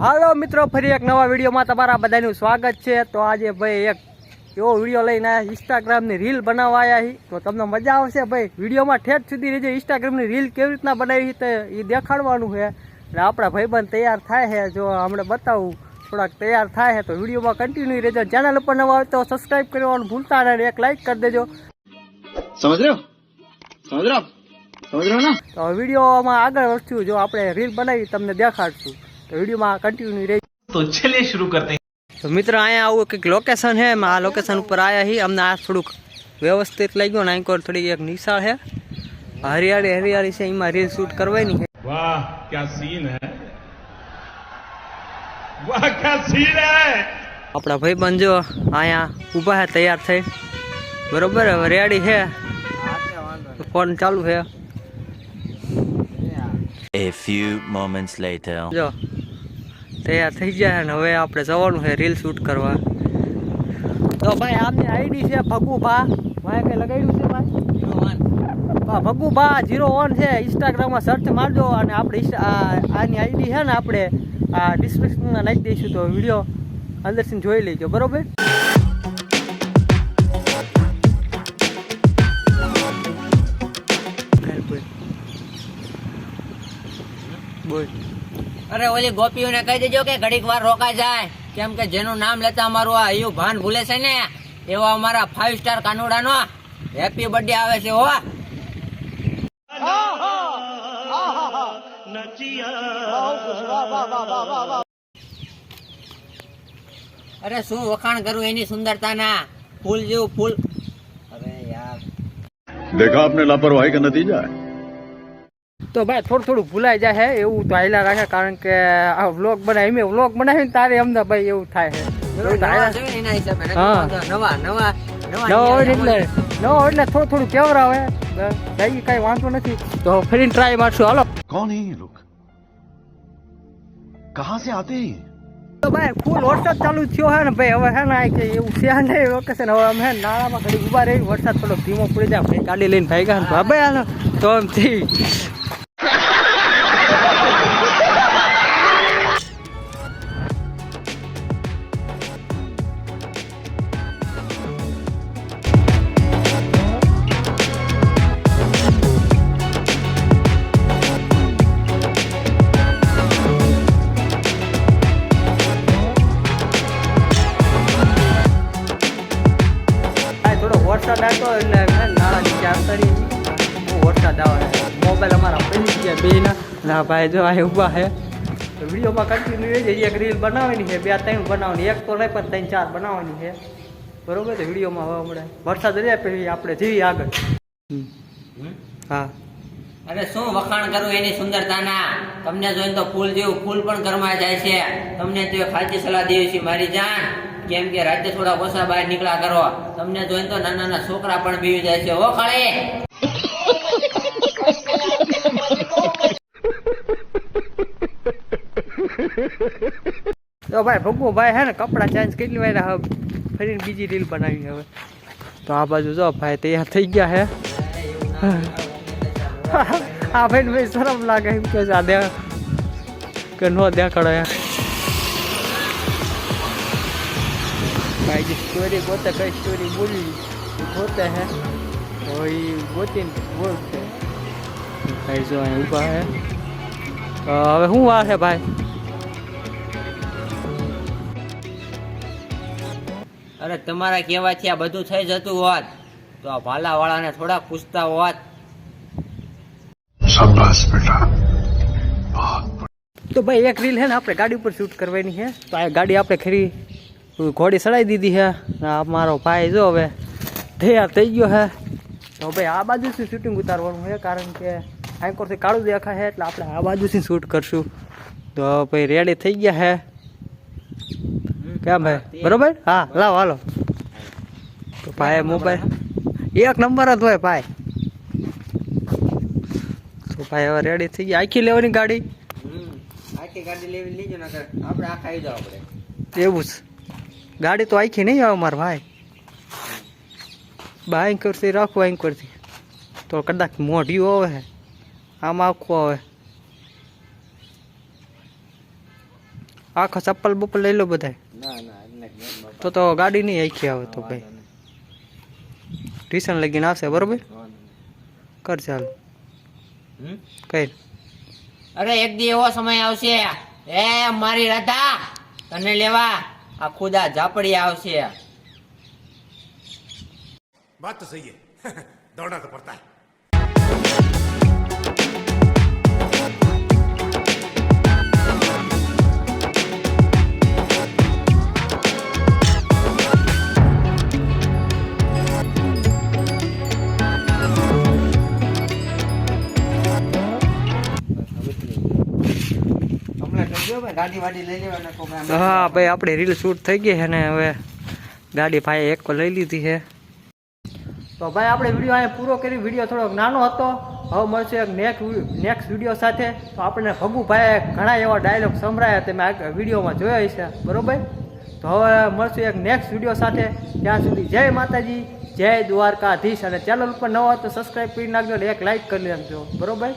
હાલો મિત્રો ફરી એક નવા વિડીયોમાં તમારા બધાનું સ્વાગત છે. તો આજે ભાઈ એક એવો વીડિયો લઈને આવ્યા ઇન્સ્ટાગ્રામની રીલ બનાવવા આવ્યા તો તમને મજા આવશે ભાઈ. વિડીયોમાં ઠેઠ સુધી રહેજો. ઇન્સ્ટાગ્રામની રીલ કેવી રીતના બનાવી તે એ દેખાડવાનું છે. અને આપણા ભાઈબંધ તૈયાર થાય છે. જો હમણાં બતાવું થોડાક તૈયાર થાય છે તો વિડીયોમાં કન્ટિન્યુ રહેજો. ચેનલ ઉપર નવા આવે તો સબસ્ક્રાઈબ કરવાનું ભૂલતા નહીં. એક લાઈક કરી દેજો. સમજ રહ્યો? સમજ ને? તો વિડીયોમાં આગળ વધશું. જો આપણે રીલ બનાવી તમને દેખાડશું. તો વિડીયોમાં કન્ટિન્યુ રહી તો ચલે શરૂ કરતે તો મિત્રો અહીંયા આવું કંઈક લોકેશન છે. આ લોકેશન ઉપર આવ્યા હી. અમને આ થોડુંક વ્યવસ્થિત લાગ્યું ને અહીં થોડીક એક નિશાળ છે. હરિયાળી હરિયાળી છે. એમાં રીલ શૂટ કરવાની છે. વાહ ક્યાં સીન હે? વાહ ક્યાં સીન હે? આપણા ભાઈબંધ જો અહીંયા ઊભા છે તૈયાર થઈ. બરોબર હવે રેડી છે. ફોન ચાલુ છે. A few moments later. જો તૈયાર થઈ ગયા અને હવે આપણે જવાનું છે રીલ શૂટ કરવા. તો ભાઈ, આમની આઈડી છે ભગુભા. ભાઈ કઈ લગાડ્યું છે ભાઈ? ભગુભા જીરો વન છે. ઇન્સ્ટાગ્રામમાં સર્ચ મારજો અને આપણે આની આઈડી છે ને આપણે આ ડિસ્ક્રિપ્શનમાં નાખી દઈશું. તો વીડિયો અંદરથી જોઈ લેજો. બરોબર? બોલ. અરે ઓલી ગોપીઓને કહી દેજો કે ઘડીક વાર રોકાઈ જાય. કેમ કે જેનું નામ લેતા અમારું આ અયું ભાન ભૂલે છે ને, એવા અમારા ફાઈવ સ્ટાર કાનુડાનો હેપી બર્થડે આવે છે હો. અરે શું વખાણ કરું એની સુંદરતાના? ફૂલ જેવું ફૂલ. અરે યાર. દેખા આપને લાપરવાહી કે નતીજા તો ભાઈ થોડું થોડું ભૂલાઈ જાય છે એવું તો હાઈલા રાખે કારણ કે આ વ્લોગ બનાવી મેં વ્લોગ બનાવીને તારે અમને ભાઈ એવું થાય છે એટલે થોડું થોડું કેવરાવે ભાઈ કઈ વાંધો નથી. તો ફરી ટ્રાય મારશું હાલો. કોણ તો ભાઈ ફૂલ વરસાદ ચાલુ થયો હે ભાઈ હવે હે ને કે એવું છે ને લોકેશન હવે અમે નાળામાં ઘડી ઊભા રહી વરસાદ થોડો ધીમો પડી જાય ભાઈ ગાડી લઈને ભાઈ. ગયા તો વરસાદ એટલે હે ને નીચે બહુ વરસાદ આવે મોબાઈલ અમારા પડી ગયા બે ના. ભાઈ જો આ ઊભા છે. તો વિડીયોમાં કન્ટિન્યુ રહેજે એક રીલ બનાવવાની છે. બે ત્રણ બનાવવાની એક તો નહીં પણ ત્રણ ચાર બનાવવાની છે. બરોબર છે? વિડીયોમાં હવે હમણાં વરસાદ રહ્યા પછી આપણે જઈએ આગળ. હા. અરે શું વખાણ કરું એની સુંદરતાના? તમને જોઈને તો ફૂલ જેવું ફૂલ પણ ઘરમાં જાય છે. તમને તો એ ખાતી સલાહ દેવી છે મારી જાન. કેમ કે રાતે થોડા ઓછા બહાર નીકળ્યા કરો. તમને જોઈને તો નાના નાના છોકરા પણ બીવી જાય છે ઓ ખાળે તો ભાઈ ભગવો ભાઈ હે ને, કપડાં ચેન્જ લેવાય હવે ફરીને બીજી રીલ બનાવી હવે. તો આ બાજુ જો ભાઈ, તૈયાર થઈ ગયા હે. આ ભાઈ ભાઈ શરમ લાગે એમ કે આ દે કે નો દેખાડો યાર. ભાઈ જે સ્ટોરી ગોતે કઈ સ્ટોરી બોલી એ ગોતે હે? તો એ ગોતીને બોલશે. ભાઈ જો અહીં ઊભા હે. તો હવે શું વાર છે ભાઈ? અરે તમારા કહેવાથી આ બધું થઈ જતું હોત તો આ ભાલા વાળાને થોડા પૂછતા હોત. તો ભાઈ એક રીલ હે ને આપણે ગાડી ઉપર શૂટ કરવાની છે તો આ ગાડી આપણે ખરી ઘોડી ચડાવી દીધી છે આ મારો ભાઈ જો હવે તૈયાર થઈ ગયો છે તો ભાઈ આ બાજુથી શૂટિંગ ઉતારવાનું છે કારણ કે આંકોરથી કાળું દેખાય છે એટલે આપણે આ બાજુથી શૂટ કરશું. તો ભાઈ રેડી થઈ ગયા છે કેમ ભાઈ? બરોબર? હા લાવ હાલો. તો ભાઈ મોબાઈલ એક નંબર જ હોય ભાઈ. તો ભાઈ હવે રેડી થઈ ગયા. આખી લેવાની ગાડી? આખી ગાડી લેવી લીજો નકર. આપણે આખા આવી જાવ આપણે. એવું જ. ગાડી તો આખી નહીં આવે મારા ભાઈ. બા કરતી રાખો કરતી તો કદાચ મોઢિયું આવે આમ આખું આવે. આખો ચપ્પલ બપ્પલ લઈ લો બધા તો તો ગાડી નહીં આખી આવે તો ભાઈ. ટ્યુશન લગીને આવશે બરોબર? કર ચાલ કઈ? અરે એક દી એવો સમય આવશે. એ મારી રાધા તને લેવા. આ ખુદા ઝાપડી આવશે. વાત તો સહી દોડના તો પડતા હા ભાઈ આપણે રીલ શૂટ થઈ ગઈ છે ને હવે ગાડી ભાઈ એક લઈ લીધી છે. તો ભાઈ આપણે વીડિયો અહીંયા પૂરો કરી. વીડિયો થોડોક નાનો હતો. હવે મળશે એક નેક્સ્ટ નેક્સ્ટ વીડિયો સાથે. તો આપણને ભગુભાઈએ ઘણા એવા ડાયલોગ સંભળાયા તમે આ વિડીયોમાં જોયા છે બરોબર? તો હવે મળશું એક નેક્સ્ટ વીડિયો સાથે. ત્યાં સુધી જય માતાજી જય દ્વારકાધીશ. અને ચેનલ ઉપર ન હોય તો સબસ્ક્રાઈબ કરી નાખજો અને એક લાઇક કરી નાખજો. બરોબર?